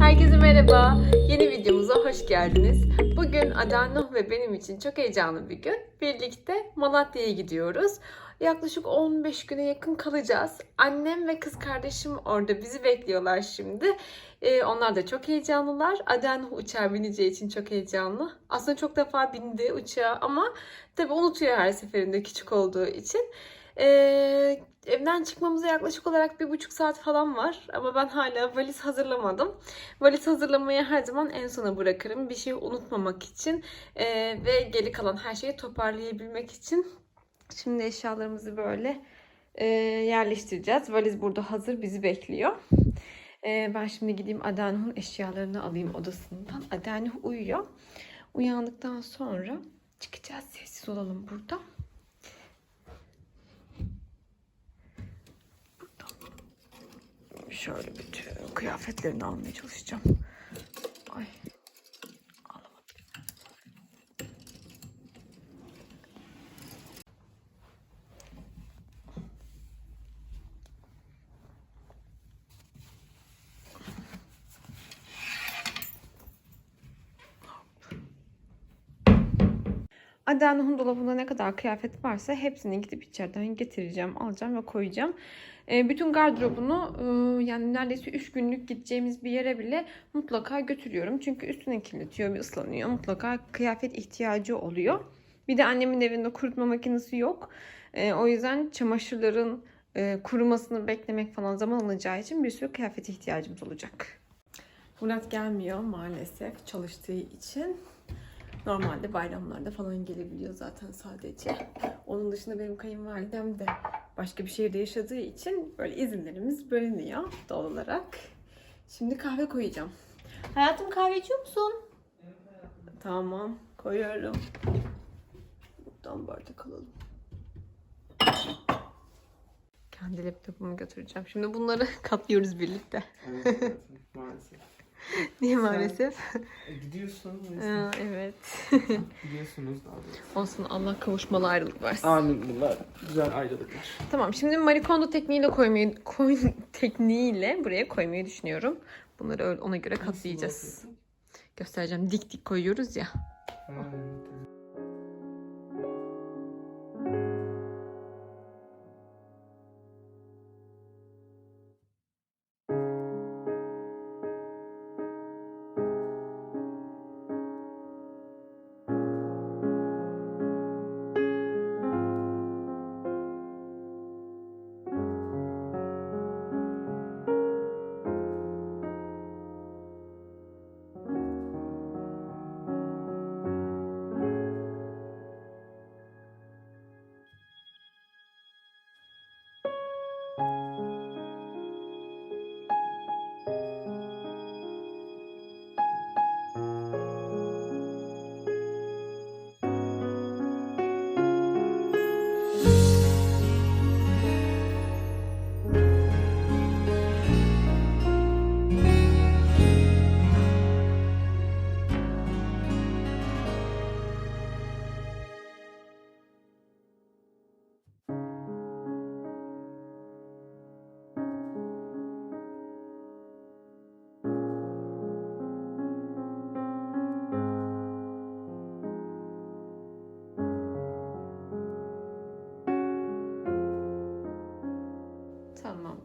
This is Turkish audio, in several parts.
Herkese merhaba. Yeni videomuza hoş geldiniz. Bugün Adanluh ve benim için çok heyecanlı bir gün. Birlikte Malatya'ya gidiyoruz. Yaklaşık 15 güne yakın kalacağız. Annem ve kız kardeşim orada bizi bekliyorlar şimdi. Ee, onlar da çok heyecanlılar. Adanluh uçağa bineceği için çok heyecanlı. Aslında çok defa bindi uçağa ama tabii unutuyor her seferinde küçük olduğu için. Ee, evden çıkmamıza yaklaşık olarak bir buçuk saat falan var. Ama ben hala valiz hazırlamadım. Valiz hazırlamayı her zaman en sona bırakırım. Bir şey unutmamak için ee, ve geri kalan her şeyi toparlayabilmek için. Şimdi eşyalarımızı böyle ee, yerleştireceğiz. Valiz burada hazır bizi bekliyor. Ee, ben şimdi gideyim Adenuh'un eşyalarını alayım odasından. Adenuh uyuyor. Uyandıktan sonra çıkacağız. Sessiz olalım burada. Şöyle bütün kıyafetlerini almaya çalışacağım. Ay. Alamadım. Adana'nın dolabında ne kadar kıyafet varsa hepsini gidip içeriden getireceğim, alacağım ve koyacağım. E, bütün gardırobunu e, yani neredeyse 3 günlük gideceğimiz bir yere bile mutlaka götürüyorum. Çünkü üstüne kirletiyor, bir ıslanıyor. Mutlaka kıyafet ihtiyacı oluyor. Bir de annemin evinde kurutma makinesi yok. E, o yüzden çamaşırların kurumasını beklemek falan zaman alacağı için bir sürü kıyafet ihtiyacımız olacak. Murat gelmiyor maalesef çalıştığı için. Normalde bayramlarda falan gelebiliyor zaten sadece. Onun dışında benim kayınvalidem de başka bir şehirde yaşadığı için böyle izinlerimiz bölünüyor doğal olarak. Şimdi kahve koyacağım. Hayatım kahve içiyor musun? Tamam koyuyorum. Buradan bardak alalım. Kendi laptopumu götüreceğim. Şimdi bunları katlıyoruz birlikte. Evet, evet, maalesef. Niye maalesef? E, gidiyorsun. Aa, evet. Gidiyorsunuz daha doğrusu. Olsun Allah kavuşmalı ayrılık versin. Amin bunlar. Güzel ayrılıklar. Tamam şimdi marikondo tekniğiyle koymayı koy, tekniğiyle buraya koymayı düşünüyorum. Bunları öyle ona göre katlayacağız. Göstereceğim. Dik dik koyuyoruz ya. evet,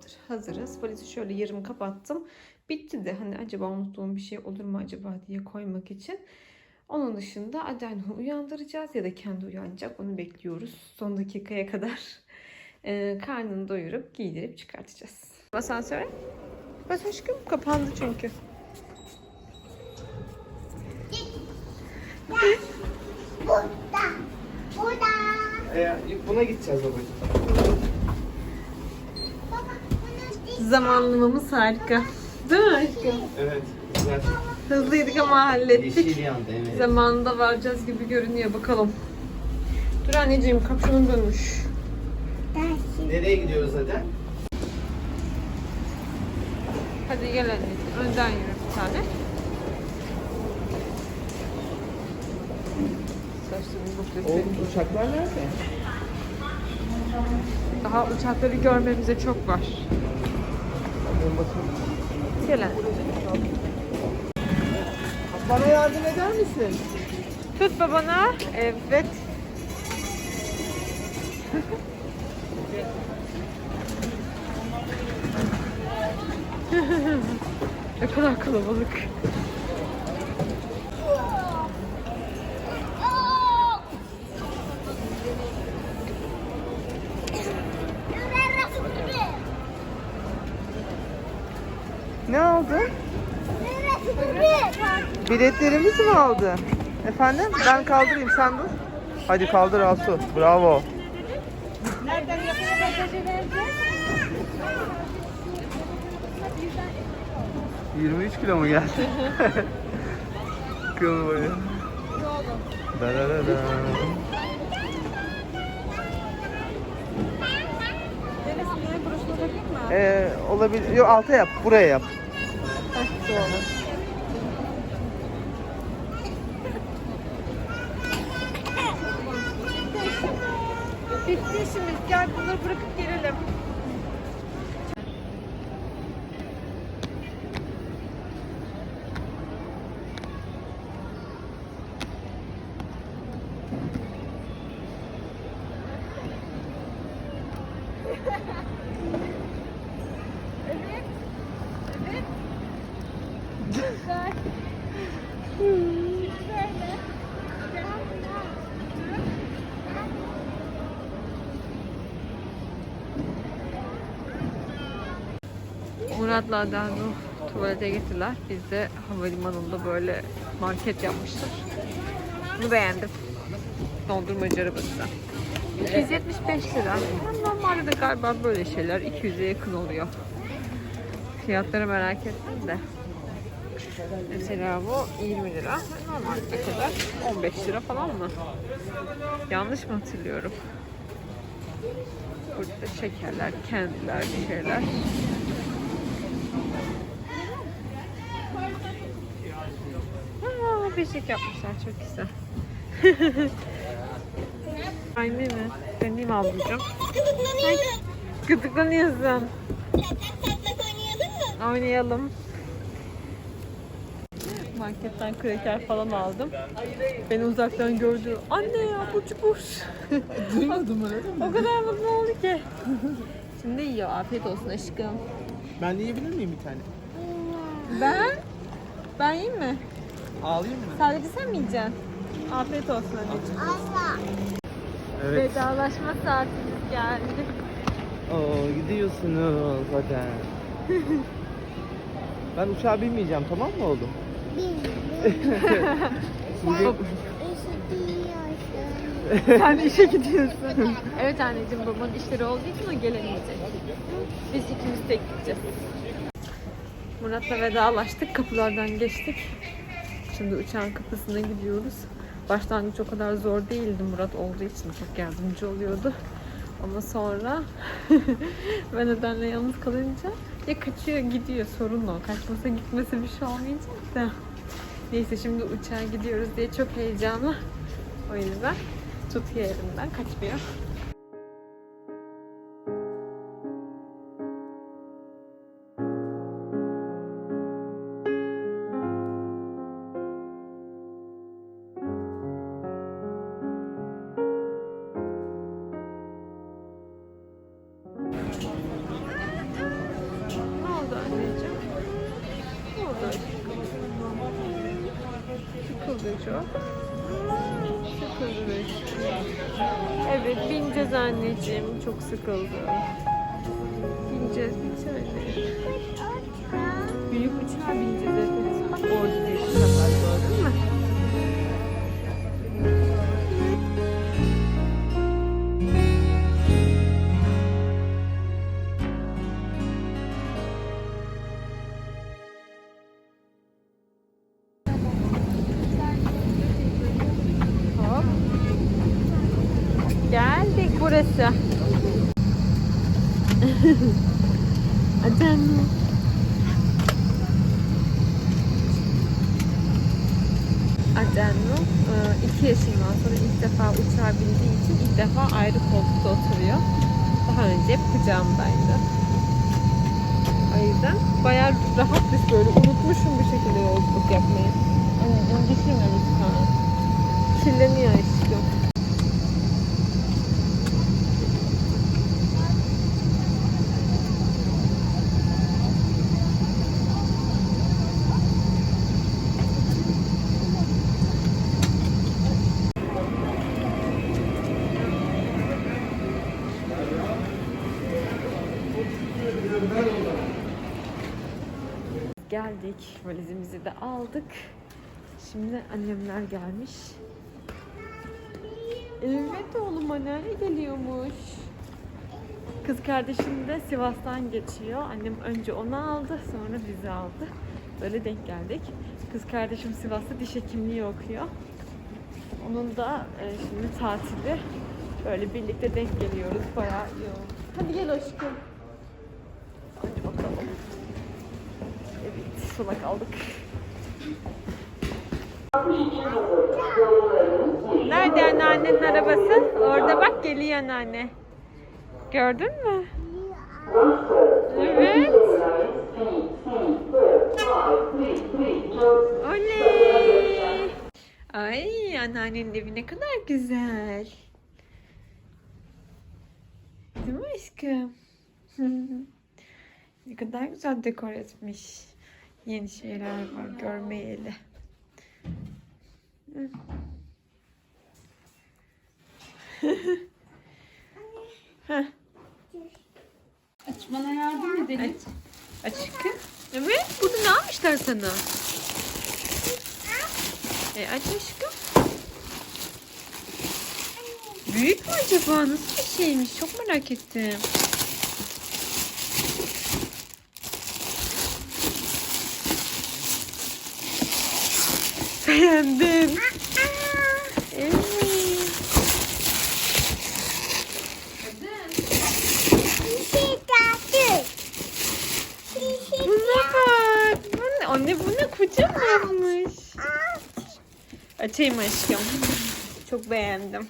Tamamdır. Hazırız. Valizi şöyle yarım kapattım. Bitti de hani acaba unuttuğum bir şey olur mu acaba diye koymak için. Onun dışında Aden'u uyandıracağız ya da kendi uyanacak. Onu bekliyoruz. Son dakikaya kadar e, karnını doyurup giydirip çıkartacağız. Asansöre. Bas aşkım. Kapandı çünkü. Burada. Burada. E, buna gideceğiz babacığım. Zamanlamamız harika. Değil mi aşkım? Evet. Güzel. Hızlıydık ama hallettik. Yeşil yandı evet. Zamanında varacağız gibi görünüyor. Bakalım. Dur anneciğim kapşonun dönmüş. Nereye gidiyoruz hadi? Hadi gel anneciğim. Önden yürü bir tane. Oğlum uçaklar nerede? daha Daha uçakları görmemize çok var. Gel anne. Bana yardım eder misin? Tut babana. Evet. ne kadar kalabalık. Ne oldu? Biletlerimiz mi aldı? Efendim? Ben kaldırayım sen dur. Hadi kaldır Asu. Bravo. ...23 kilo mu geldi? Kıl boyu. Da da da da. Ee, olabilir. Yok alta yap. Buraya yap. Bitti işimiz. Gel bunları bırakıp gelelim. Murat'la Adanu tuvalete gittiler. Biz de havalimanında böyle market yapmışlar. Bunu beğendim. Dondurmacı arabası. 275 lira. Normalde de galiba böyle şeyler 200'e yakın oluyor. Fiyatları merak ettim de. Mesela bu 20 lira. Normalde ne kadar? 15 lira falan mı? Yanlış mı hatırlıyorum? Burada şekerler, kendiler, bir şeyler. Aa, beşik yapmışlar çok güzel. Aynı mi? Benim ablacığım. Ay, gıdıklanıyorsun. Oynayalım. Marketten kreker falan aldım. Beni uzaktan gördü. Anne ya bu çubur. Duymadım öyle mi? o kadar mutlu oldu ki. Şimdi yiyor. Afiyet olsun aşkım. Ben de yiyebilir miyim bir tane? Ben? Ben yiyeyim mi? Ağlayayım mı? Sadece sen mi yiyeceksin? Afiyet olsun anneciğim. Asla. Evet. Vedalaşma saatimiz geldi. Oo gidiyorsunuz hadi. ben uçağa binmeyeceğim tamam mı oğlum? Bugün Sen işe gidiyorsun. evet anneciğim babanın işleri olduğu için o gelemeyecek. Biz ikimiz tek gideceğiz. Murat'la vedalaştık. Kapılardan geçtik. Şimdi uçağın kapısına gidiyoruz. Başlangıç o kadar zor değildi Murat olduğu için çok yardımcı oluyordu. Ama sonra ben nedenle yalnız kalınca ya kaçıyor gidiyor sorun o. Kaçmasa gitmesi bir şey olmayacak da. Neyse şimdi uçağa gidiyoruz diye çok heyecanlı. O yüzden tutuyor elimden kaçmıyor. Sıkıldı çok. Sıkıldı aşkım. Evet bineceğiz anneciğim. Çok sıkıldı. Bineceğiz bir. Büyük uçağa bineceğiz evet. Bak burası. Canım. Adenno 2 yaşından sonra ilk defa uçağa bindiği için ilk defa ayrı koltukta oturuyor. Daha önce hep kucağımdaydı. O yüzden bayağı rahatmış böyle. Unutmuşum bir şekilde yolculuk yapmayı. Anneciğim düşürme lütfen. Kirleniyor aşkım. Geldik. Valizimizi de aldık. Şimdi annemler gelmiş. Evet oğlum anneanne geliyormuş. Kız kardeşim de Sivas'tan geçiyor. Annem önce onu aldı, sonra bizi aldı. Böyle denk geldik. Kız kardeşim Sivas'ta diş hekimliği okuyor. Onun da e, şimdi tatili. Böyle birlikte denk geliyoruz. Bayağı iyi oldu. Hadi gel aşkım. Evet, sona kaldık. Nerede anneannenin arabası? Orada bak geliyor anneanne. Gördün mü? Evet. Oley. Ay anneannenin evi ne kadar güzel. Değil mi aşkım? ne kadar güzel dekor etmiş. Yeni şeyler var görmeyeli. Heh. Bana yardım edelim. Aç. Aşkım. Evet. Burada ne yapmışlar sana? E aç aşkım. Büyük mü acaba? Nasıl bir şeymiş? Çok merak ettim. Beğendin. Evet. Buna bak. Bu ne? Anne bu ne? Kocamanmış. Açayım aşkım. Çok beğendim.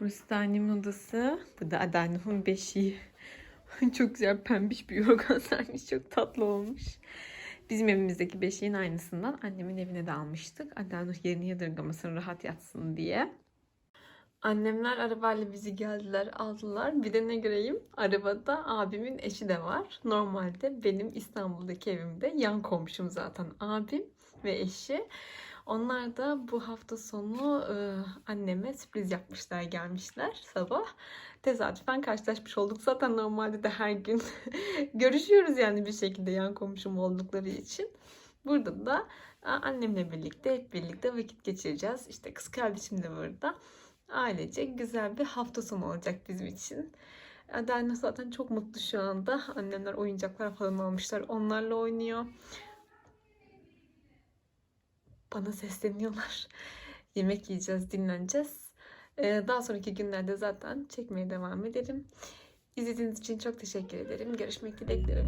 Burası da annemin odası. Bu da annemin beşiği. Çok güzel pembiş bir yorgan sermiş. Çok tatlı olmuş. Bizim evimizdeki beşiğin aynısından annemin evine de almıştık. Annem yerini yadırgamasın, rahat yatsın diye. Annemler arabayla bizi geldiler, aldılar. Bir de ne göreyim? Arabada abimin eşi de var. Normalde benim İstanbul'daki evimde yan komşum zaten abim ve eşi. Onlar da bu hafta sonu e, anneme sürpriz yapmışlar, gelmişler sabah. Tesadüfen karşılaşmış olduk. Zaten normalde de her gün görüşüyoruz yani bir şekilde yan komşum oldukları için. Burada da annemle birlikte hep birlikte vakit geçireceğiz. İşte kız kardeşim de burada. Ailece güzel bir hafta sonu olacak bizim için. Adana zaten çok mutlu şu anda. Annemler oyuncaklar falan almışlar. Onlarla oynuyor. Bana sesleniyorlar. Yemek yiyeceğiz, dinleneceğiz. Ee, Daha sonraki günlerde zaten çekmeye devam ederim. İzlediğiniz için çok teşekkür ederim. Görüşmek dileğiyle.